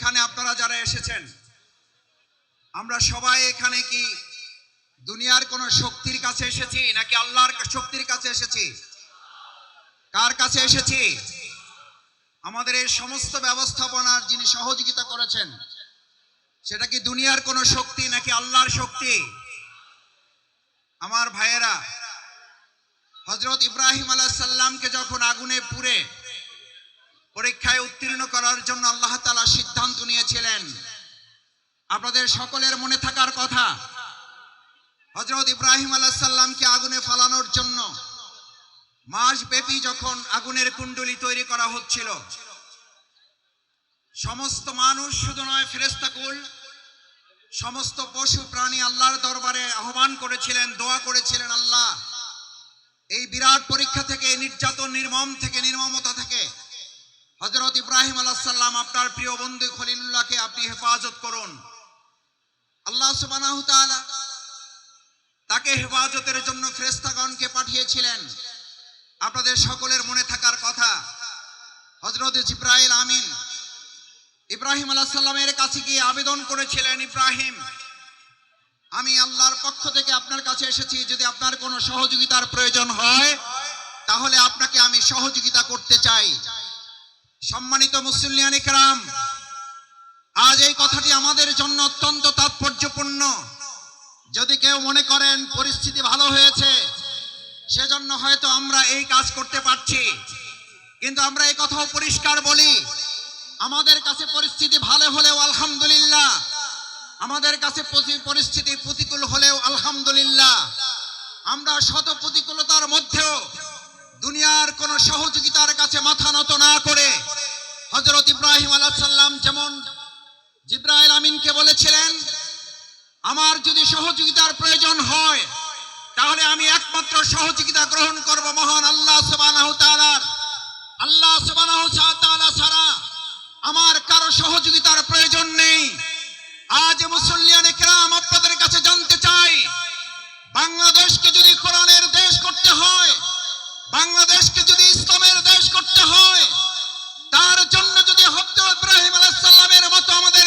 এখানে আপনারা যারা এসেছেন, আমরা সবাই এখানে কি দুনিয়ার কোন শক্তির কাছে এসেছি নাকি আল্লাহর শক্তির কাছে এসেছি? কার কাছে এসেছি? আমাদের এই সমস্ত ব্যবস্থাপনার যিনি সহযোগিতা করেছেন, সেটা কি দুনিয়ার কোন শক্তি নাকি আল্লাহর শক্তি? আমার ভাইয়েরা হজরত ইব্রাহিম আলাহ সাল্লামকে যখন আগুনে পুড়ে পরীক্ষায় উত্তীর্ণ করার জন্য আল্লাহ তালা সিদ্ধান্ত নিয়েছিলেন। আপনাদের সকলের মনে থাকার কথা হজরত ইব্রাহিম আলাহ সাল্লামকে আগুনে ফালানোর জন্য মাস ব্যাপী যখন আগুনের কুণ্ডলি তৈরি করা হচ্ছিল, সমস্ত মানুষ শুধু নয় ফেরেস্তাকুল সমস্ত পশু প্রাণী আল্লাহর দরবারে আহ্বান করেছিলেন, দোয়া করেছিলেন আল্লাহ। এই বিরাট পরীক্ষা থেকে, নির্যাতন নির্মম থেকে, নির্মমতা থেকে হজরত ইব্রাহিম আলাহাল্লাম আপনার প্রিয় বন্ধু খলিলুল্লাহকে আপনি হেফাজত করুন। আল্লাহ তাআলা তাকে হেফাজতের জন্য ফ্রেস্তাগণকে পাঠিয়েছিলেন। আপনাদের সকলের মনে থাকার কথা হজরত জিব্রাইল আমিন ইব্রাহিম আলাহ সাল্লামের কাছে গিয়ে আবেদন করেছিলেন, ইব্রাহিম, আমি আল্লাহর পক্ষ থেকে আপনার কাছে এসেছি, যদি আপনার কোনো সহযোগিতার প্রয়োজন হয়, তাহলে আপনাকে আমি সহযোগিতা করতে চাই। সম্মানিত মুসলিয়ান ইকরাম আজ এই কথাটি আমাদের জন্য অত্যন্ত তাৎপর্যপূর্ণ। যদি কেউ মনে করেন পরিস্থিতি ভালো হয়েছে, সেজন্য হয়তো আমরা এই কাজ করতে পারছি। কিন্তু আমরা এই কথাও পরিষ্কার বলি, আমাদের কাছে পরিস্থিতি ভালো হলেও আলহামদুলিল্লাহ, আমাদের কাছে পরি- পরিস্থিতি প্রতিকূল হলেও আলহামদুলিল্লাহ। আমরা শত প্রতিকূলতার মধ্যেও দুনিয়ার কোন সহযোগিতার কাছে মাথা নত না করে হজরত ইব্রাহিম আলাহ সাল্লাম যেমন জিব্রাইল আমিনকে বলেছিলেন, আমার যদি সহযোগিতার প্রয়োজন হয়, তাহলে আমি একমাত্র সহযোগিতা গ্রহণ করব মহান আল্লাহ সুবহানাহু তাআলার। আল্লাহ সুবহানাহু তাআলা ছাড়া আমার কারও সহযোগিতার প্রয়োজন নেই। আজ মুসল্লিয়ান একরাম আপনাদের কাছে জানতে চাই, বাংলাদেশকে যদি কোরআনের দেশ করতে হয় বাংলাদেশকে যদি ইসলামের দেশ করতে হয়, তার জন্য যদি হব্দ ইব্রাহিম আলাইহিস সালামের মতো আমাদের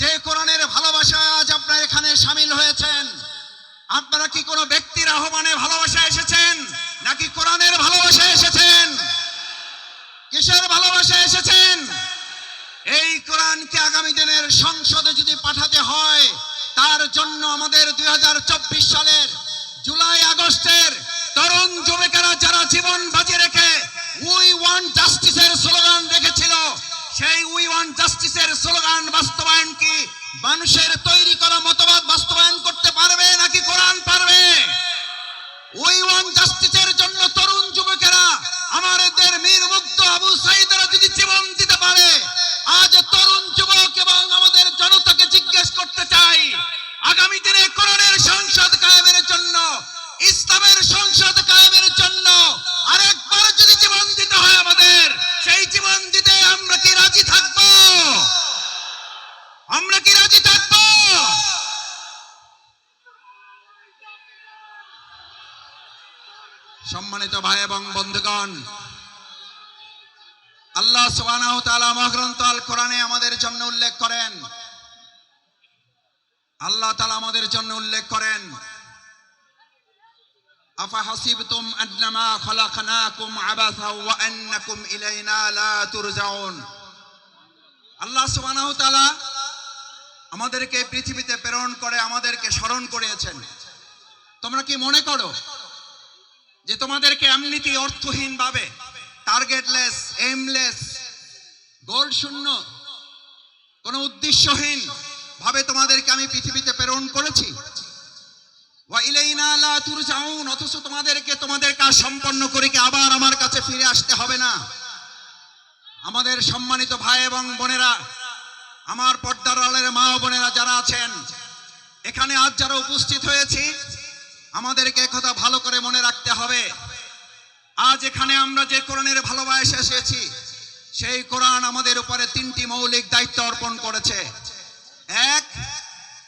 যে কোরআনের ভালোবাসায় আজ আপনারা এখানে সামিল হয়েছেন। আপনারা কি কোনো ব্যক্তির আহ্বানে ভালোবাসা এসেছেন? নাকি কোরআনের ভালোবাসা এসেছেন? কিসের ভালোবাসা এসেছেন? এই কোরআনকে আগামী দিনের সংসদে যদি পাঠাতে হয়, তার জন্য আমাদের দুই হাজার চব্বিশ সালের জুলাই আগস্টের তরুণ যুবকেরা যারা জীবন বাজি রেখে উই ওয়ান্ট জাস্টিসের স্লোগান রেখেছিল সেই উই ওয়ান জাস্টিসের স্লোগান বাস্তবায়ন কি? মানুষের তৈরি করা মতবাদ বাস্তবায়ন করতে পারবে নাকি কোরআন পারবে? উই ওয়ান জাস্টিসের জন্য তরুণ যুবকেরা আমাদের মীর মুক্ত আবু সাইদরা যদি জীবন দিতে পারে, আজ তরুণ যুবক এবং আমাদের জনতাকে জিজ্ঞেস করতে চাই, আগামী দিনে কোরআনের সংসদ কায়েমের জন্য, ইসলামের সংসদ কায়েমের জন্য আরেক যদি জীবন দিতে হয় আমাদের, সেই জীবন দিতে আমরা কি রাজি থাকব? আমরা কি রাজি থাকব? সম্মানিত ভাই এবং বন্ধুগণ, আল্লাহ সুবহানাহু তাআলা মহাগ্রন্থ আল কোরআনে আমাদের জন্য উল্লেখ করেন। আল্লাহ তাআলা আমাদের জন্য উল্লেখ করেন। আফা হাসিবতুম আন্নামা খলাকনাকুম আবাসা ওয়া আন্নাকুম ইলাইনা লা আল্লাহ সুবহানাহু তাআলা আমাদেরকে পৃথিবীতে প্রেরণ করে আমাদেরকে স্মরণ করিয়েছেন। তোমরা কি মনে করো যে তোমাদেরকে এমনিতে অর্থহীন ভাবে টার্গেটলেস এমলেস গোল শূন্য কোনো উদ্দেশ্যহীন ভাবে তোমাদেরকে আমি পৃথিবীতে প্রেরণ করেছি ওয়া ইলাইনা লা তুরজাউন অথচ তোমাদেরকে তোমাদের কাজ সম্পন্ন করে কি আবার আমার কাছে ফিরে আসতে হবে না? আমাদের সম্মানিত ভাই এবং বোনেরা, আমার পর্দার মা ও বোনেরা যারা আছেন, এখানে আজ যারা উপস্থিত হয়েছি, আমাদেরকে কথা ভালো করে মনে রাখতে হবে। আজ এখানে আমরা যে কোরআনের ভালোবাসা এসেছি, সেই কোরআন আমাদের উপরে তিনটি মৌলিক দায়িত্ব অর্পণ করেছে। এক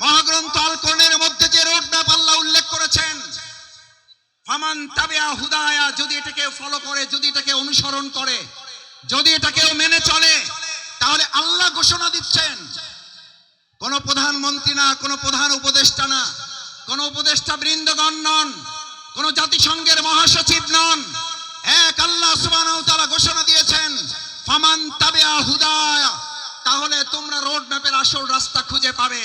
মহাগ্রন্থ আল কোরআনের মধ্যে যে রোড ম্যাপ আল্লাহ উল্লেখ করেছেন, ফামান তাবিয়া হুদায়া, যদি এটাকে ফলো করে, যদি এটাকে অনুসরণ করে, যদি এটাকেও মেনে চলে, তাহলে আল্লাহ ঘোষণা দিচ্ছেন, কোন প্রধানমন্ত্রী না, কোন প্রধান উপদেষ্টা না, কোন উপদেষ্টা বৃন্দগণ নন, কোন জাতিসংঘের মহাসচিব নন, এক আল্লাহ সুবহানাহু ওয়া তাআলা ঘোষণা দিয়েছেন, ফামান তাবিয়া হুদায়া, তাহলে তোমরা রোড ম্যাপের আসল রাস্তা খুঁজে পাবে।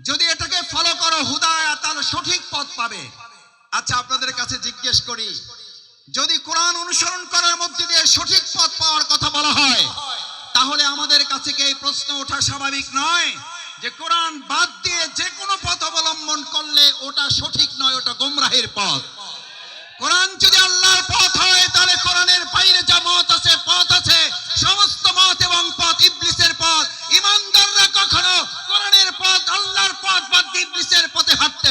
যদি এটাকে ফলো করো, হুদায়া, তাহলে সঠিক পথ পাবে। আচ্ছা আপনাদের কাছে জিজ্ঞেস করি, যদি কোরআন অনুসরণ করার মধ্যে দিয়ে সঠিক পথ পাওয়ার কথা বলা হয়, তাহলে আমাদের কাছে কি এই প্রশ্ন ওঠা স্বাভাবিক নয়? যে কোরআন বাদ দিয়ে যে কোনো পথ অবলম্বন করলে ওটা সঠিক নয়, ওটা গোমরাহের পথ। কোরআন যদি আল্লাহর পথ হয়, তাহলে কোরআনের বাইরে যা মত আছে, পথ আছে, সমস্ত মত এবং পথ ইবলিসের পথ ইমানদাররা কখনো কোরআনের পথ আল্লাহর পথ বাদ দিয়ে ইবলিসের পথে হাঁটতে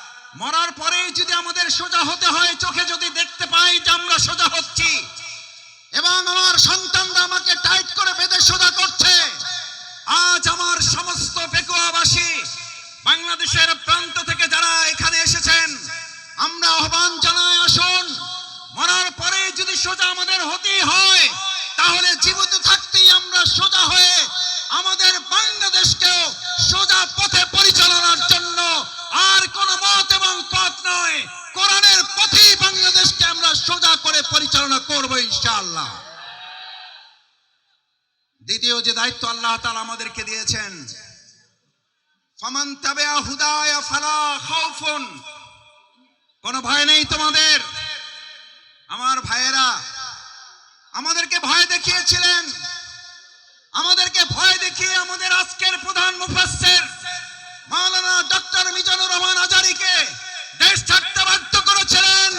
মরার পরেই যদি আমাদের সোজা হতে হয়, চোখে যদি দেখতে পাই যে আমরা সোজা হচ্ছি, এবং আমার সন্তানরা আমাকে টাইট করে বেঁধে সোজা করছে, আজ আমার সমস্ত পেকুয়াবাসী বাংলাদেশের প্রান্ত থেকে যারা এখানে এসেছেন, আমরা আহ্বান জানাই, আসুন, মরার পরে যদি সোজা আমাদের হতেই হয়, তাহলে জীবিত থাকতেই আমরা সোজা হয়ে আমাদের বাংলাদেশকেও সোজা পথে পরিচালনার জন্য আর কোন মত এবং পথ কোরআনের পথেই বাংলাদেশকে আমরা সোজা করে পরিচালনা করব ইনশাআল্লাহ। দ্বিতীয় যে দায়িত্ব আল্লাহ তাআলা আমাদেরকে দিয়েছেন, ফামান ভয় নেই তোমাদের? আমার ভাইয়েরা, আমাদেরকে ভয় দেখিয়েছিলেন। আমাদেরকে ভয় দেখিয়ে আমাদের আজকের প্রধান মুফাসসির মাওলানা ডক্টর মিজানুর রহমান আজারিকে দেশ ছাড়তে বাধ্য করেছিলেন।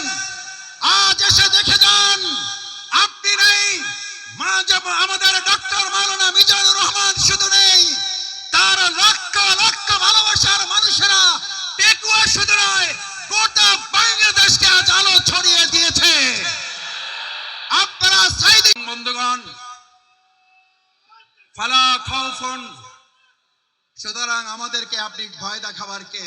আজ এসে দেখে যান, আপনি নেই। আমাদের ডক্টর মাওলানা মিজানুর রহমান শুধু নেই। তার লক্ষ লক্ষ ভালোবাসার মানুষেরা টেকুয়া শুধু নয়, গোটা বাংলাদেশকে আজ আলো ছড়িয়ে দিয়েছে। আপনারা সাইদিন বন্ধুগণ, ফালা খাউফুন সুতরাং আমাদেরকে আপনি ভয় দেখাবার কে?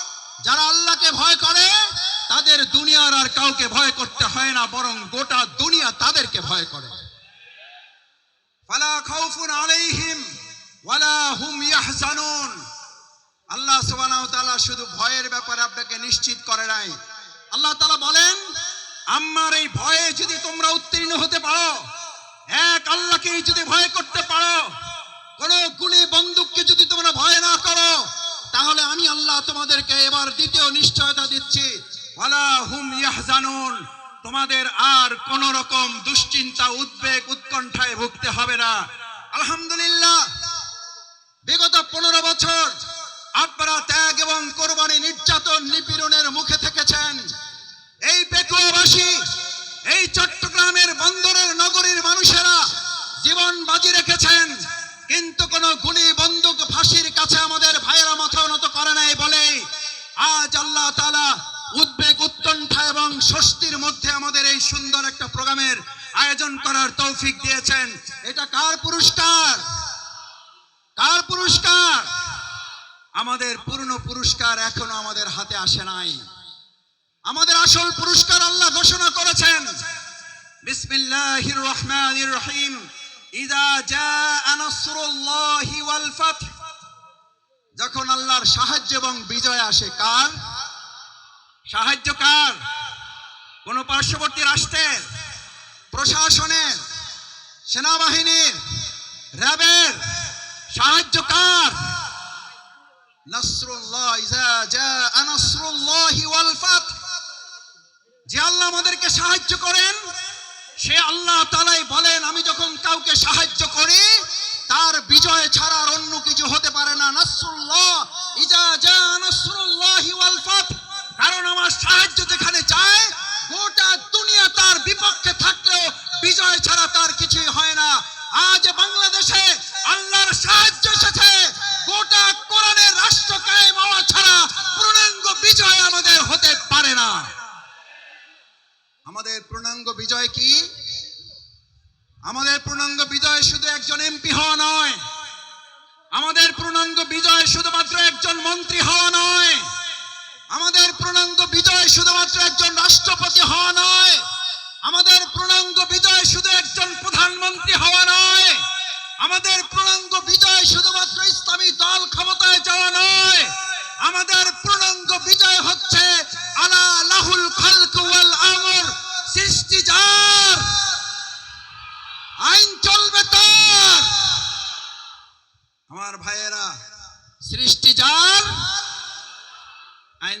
যারা আল্লাহকে ভয় করে, তাদের দুনিয়ার আর কাউকে ভয় করতে হয় না, বরং গোটা দুনিয়া তাদেরকে ভয় করে। ফালা খাউফুন আলাইহিম, ওয়ালা হুম ইয়াহজানুন। আল্লাহ সুবহানাহু তাআলা শুধু ভয়ের ব্যাপারে আপনাকে নিশ্চিত করে নাই। আল্লাহ তাআলা বলেন, আমার এই ভয়ে যদি তোমরা উত্তীর্ণ হতে পারো, এক আল্লাহকে যদি ভয় করতে পারো, কোন গুলি বন্দুককে যদি তোমরা ভয় না করো তাহলে আমি আল্লাহ তোমাদেরকে এবার দ্বিতীয় নিশ্চয়তা দিচ্ছি। ওয়ালা তোমাদের আর কোন রকম দুশ্চিন্তা, উদ্বেগ, উৎকণ্ঠায় ভুগতে হবে না। আলহামদুলিল্লাহ। বিগত পনেরো বছর আপনারা ত্যাগ এবং কোরবানি নির্যাতন নিপীড়নের মুখে থেকেছেন। এই পেকুয়াবাসী, এই চট্টগ্রামের বন্দরের নগরীর মানুষেরা জীবন বাজি রেখেছেন। কিন্তু কোন গুলি বন্দুক ফাঁসির কাছে আমাদের ভাইয়েরা মাথা নত করে নাই বলে আজ আল্লাহ তাআলা উদ্বেগ স্বস্তির মধ্যে আমাদের এই সুন্দর একটা প্রোগ্রামের আয়োজন করার তৌফিক দিয়েছেন। এটা কার পুরস্কার? কার পুরস্কার? আমাদের পূর্ণ পুরস্কার এখনও আমাদের হাতে আসে নাই। আমাদের আসল পুরস্কার আল্লাহ ঘোষণা করেছেন। বিসমিল্লাহির রহমানির রহিম। ইদা জাআ নাসরুল্লাহি ওয়াল ফাতহ। যখন আল্লাহর সাহায্য এবং বিজয় আসে, কার? সাহায্য কার? কোন পার্শ্ববর্তী রাষ্ট্রের, প্রশাসনের, সেনাবাহিনীর, র্যাবের সাহায্য কার নাসরুল্লাহ, ইজা জাআ নাসরুল্লাহি ওয়াল ফাতহ যে আল্লাহ আমাদেরকে সাহায্য করেন, সে আল্লাহ তালাই বলেন, আমি যখন কাউকে সাহায্য করি, তার বিজয় ছাড়া আর অন্য কিছু হতে পারে না। নাসরুল্লাহ, ইজা কারণ আমার সাহায্য যেখানে যায় গোটা দুনিয়া তার বিপক্ষে থাকলেও বিজয় ছাড়া তার কিছুই হয় না। আজ বাংলাদেশে আল্লাহর সাহায্য এসেছে গোটা কোরআনের রাষ্ট্র কায়েম হওয়া ছাড়া পূর্ণাঙ্গ বিজয় আমাদের হতে পারে না আমাদের পূর্ণাঙ্গ বিজয় কি আমাদের পূর্ণাঙ্গ বিজয় শুধু একজন এমপি হওয়া নয় আমাদের পূর্ণাঙ্গ বিজয় শুধুমাত্র একজন মন্ত্রী হওয়া নয় আমাদের পূর্ণাঙ্গ বিজয় শুধুমাত্র একজন রাষ্ট্রপতি হওয়া নয় আমাদের পূর্ণাঙ্গ বিজয় শুধু একজন প্রধানমন্ত্রী হওয়া নয় আমাদের পূর্ণাঙ্গ বিজয় শুধুমাত্র ইসলামী দল ক্ষমতায় যাওয়া নয় আমাদের পূর্ণাঙ্গ বিজয় হচ্ছে আলা লাহুল খালক ওয়াল আমর সৃষ্টি যার আইন চলবে তার আমার ভাইয়েরা সৃষ্টি যার আইন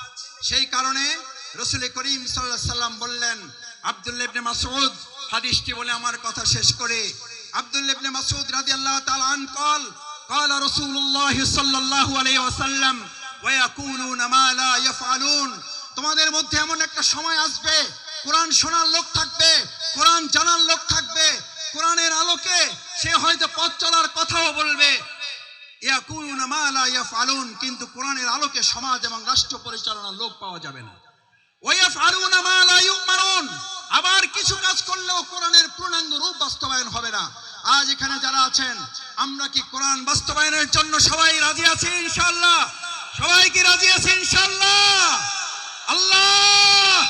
সেই কারণে রসুল করিম সাল্লাহ সাল্লাম বললেন আব্দুল্লাহ ইবনে মাসউদ হাদিসটি বলে আমার কথা শেষ করে আব্দুল্লাহ ইবনে মাসউদ রাদিয়াল্লাহু তাআলা আন قال قال رسول الله صلى الله عليه وسلم ويقولون ما لا يفعلون তোমাদের মধ্যে এমন একটা সময় আসবে কোরআন শোনার লোক থাকবে কোরআন জানার লোক থাকবে কোরআনের আলোকে সে হয়তো পথ চলার কথাও বলবে কিন্তু কোরআনের আলোকে সমাজ এবং রাষ্ট্র পরিচালনার লোক পাওয়া যাবে না। আবার কিছু কাজ করলেও কোরআনের পূর্ণাঙ্গ রূপ বাস্তবায়ন হবে না। আজ এখানে যারা আছেন, আমরা কি কোরআন বাস্তবায়নের জন্য সবাই রাজি আছি ইনশাআল্লাহ? সবাই কি রাজি আছে ইনশাআল্লাহ? আল্লাহ!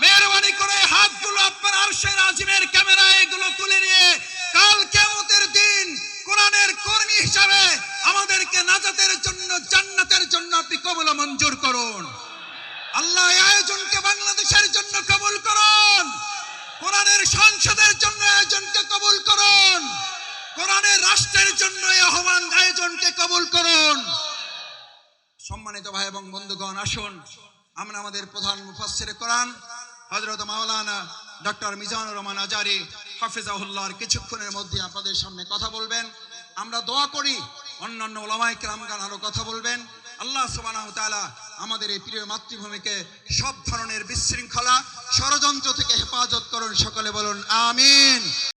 মেহরবানি করে হাতগুলো আপনার আরশের আজিমের ক্যামেরায় এগুলো তুলে নিয়ে কাল কিয়ামতের দিন কোরআনের কর্মী হিসাবে আমাদেরকে নাজাতের জন্য, জান্নাতের জন্য আপনি কবল মঞ্জুর করুন। আল্লাহ আয়োজনকে বাংলাদেশের জন্য কবুল করুন। কোরআনের সংসদের জন্য আয়োজনকে কবুল করুন। কোরআনের রাষ্ট্রের জন্য আহ্বান আয়োজনকে কবুল করুন। সম্মানিত ভাই এবং বন্ধুগণ, আসুন আমরা আমাদের প্রধান মুফাসসির কোরআন, হযরত মাওলানা ডক্টর মিজানুর রহমান আজারি হাফিজাহুল্লাহর কিছুক্ষণের মধ্যে আপনাদের সামনে কথা বলবেন। আমরা দোয়া করি, অন্যান্য ওলামাই কেরামগান আরও কথা বলবেন। আল্লাহ তাআলা আমাদের এই প্রিয় মাতৃভূমিকে সব ধরনের বিশৃঙ্খলা, ষড়যন্ত্র থেকে হেফাজত করুন, সকলে বলুন, আমিন।